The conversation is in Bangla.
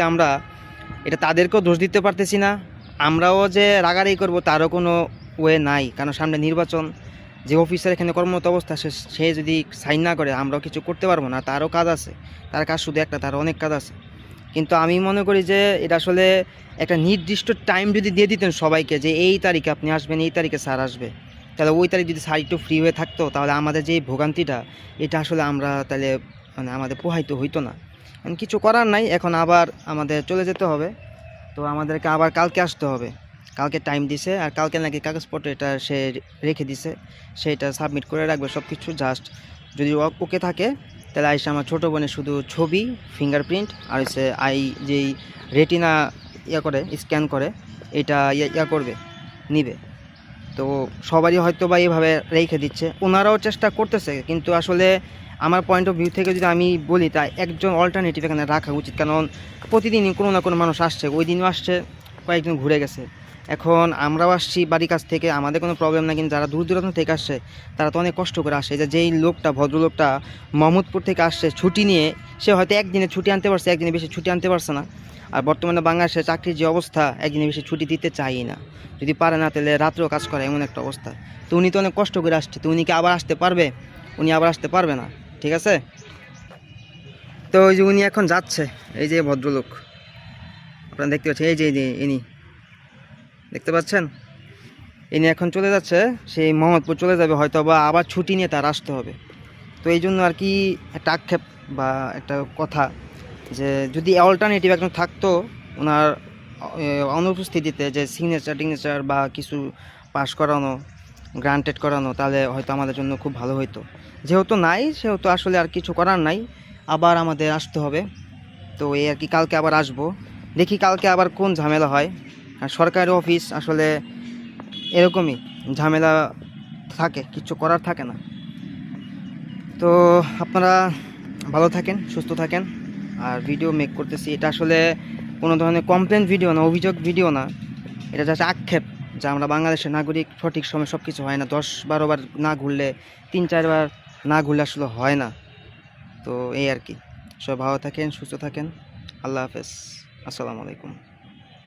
আমরা এটা তাদেরকেও দোষ দিতে পারতেছি না, আমরাও যে রাগারাগি করব তারও কোনো ওয়ে নাই। কারণ সামনে নির্বাচন, যে অফিসার এখানে কর্মরত অবস্থা, সে সে যদি সাইন না করে, আমরাও কিছু করতে পারব না। তারও কাজ আছে। তার কাজ শুধু একটা, তার অনেক কাজ আছে। কিন্তু আমি মনে করি যে এটা আসলে একটা নির্দিষ্ট টাইম যদি দিয়ে দিতেন সবাইকে যে এই তারিখে আপনি আসবেন, এই তারিখে স্যার আসবে, তাহলে ওই তারিখ যদি স্যার একটু ফ্রি হয়ে থাকতো, তাহলে আমাদের যে ভোগান্তিটা, এটা আসলে আমরা তাহলে মানে আমাদের পোহাইতে হইতো না। কিছু করার নাই, এখন আবার আমাদের চলে যেতে হবে। তো আমাদেরকে আবার কালকে আসতে হবে। কালকে টাইম দিছে, আর কালকে নাকি কাগজপত্র এটা সে রেখে দিছে। সেটা সাবমিট করে রাখবে সব কিছু জাস্ট যদি ওকে থাকে, তাহলে আইসে আমার ছোটো বোনের শুধু ছবি ফিঙ্গারপ্রিন্ট আর হচ্ছে আই যেই রেটিনা ইয়া করে স্ক্যান করে, এটা ইয়া ইয়া করবে, নিবে। তো সবারই হয়তো বা এইভাবে রেখে দিচ্ছে। ওনারাও চেষ্টা করতেছে, কিন্তু আসলে আমার পয়েন্ট অফ ভিউ থেকে যদি আমি বলি, তাই একজন অল্টারনেটিভ এখানে রাখা উচিত। কারণ প্রতিদিনই কোনো না কোনো মানুষ আসছে, ওই দিনও আসছে, কয়েকজন ঘুরে গেছে। এখন আমরাও আসছি বাড়ির কাছ থেকে, আমাদের কোনো প্রবলেম না কিন্তু যারা দূর দূরান্ত থেকে আসছে, তারা তো অনেক কষ্ট করে আসে যে যেই লোকটা, ভদ্রলোকটা মোহাম্মদপুর থেকে আসছে ছুটি নিয়ে, সে হয়তো একদিনে ছুটি আনতে পারছে, একদিনে বেশি ছুটি আনতে পারছে না। আর বর্তমানে বাংলাদেশের চাকরির যে অবস্থা, একদিনে বেশি ছুটি দিতে চাই না। যদি পারে না, তাহলে রাত্রেও কাজ করে, এমন একটা অবস্থা। তো উনি তো অনেক কষ্ট করে আসছে, তো উনি কি আবার আসতে পারবে? উনি আবার আসতে পারবে না। ঠিক আছে? তো ওই যে উনি এখন যাচ্ছে, এই যে ভদ্রলোক। আপনারা দেখতে পাচ্ছেন, এই যে, এই ইনি। দেখতে পাচ্ছেন? ইনি এখন চলে যাচ্ছে, সেই মোহাম্মদপুর চলে যাবে হয়তো বা আবার ছুটি নিয়ে তার আসতে হবে। তো এই জন্য আর কি একটা আক্ষেপ বা একটা কথা যে যদি অল্টারনেটিভ একজন থাকতো, ওনার অনুপস্থিতিতে যে সিগনেচার টিগনেচার বা কিছু পাস করানো গ্রান্টেড করানো, তাহলে হয়তো আমাদের জন্য খুব ভালো হতো যেহেতু নাই, সেহেতু আসলে আর কিছু করার নাই। আবার আমাদের আসতে হবে। তো এই আর কি, কালকে আবার আসব। দেখি কালকে আবার কোন ঝামেলা হয়। আর সরকারি অফিস আসলে এরকমই, ঝামেলা থাকে, কিছু করার থাকে না। তো আপনারা ভালো থাকেন, সুস্থ থাকেন। আর ভিডিও মেক করতেছি, এটা আসলে কোনো ধরনের কমপ্লেন ভিডিও না, অভিযোগ ভিডিও না। এটা জাস্ট আক্ষেপ। যে আমরা বাংলাদেশের নাগরিক, সঠিক সময় সব কিছু হয় না। দশ বারোবার না ঘুরলে, তিন চারবার না ঘুরলে আসলে হয় না। তো এই আর কি। সব ভালো থাকেন, সুস্থ থাকেন। আল্লাহ হাফেজ। আসসালামু আলাইকুম।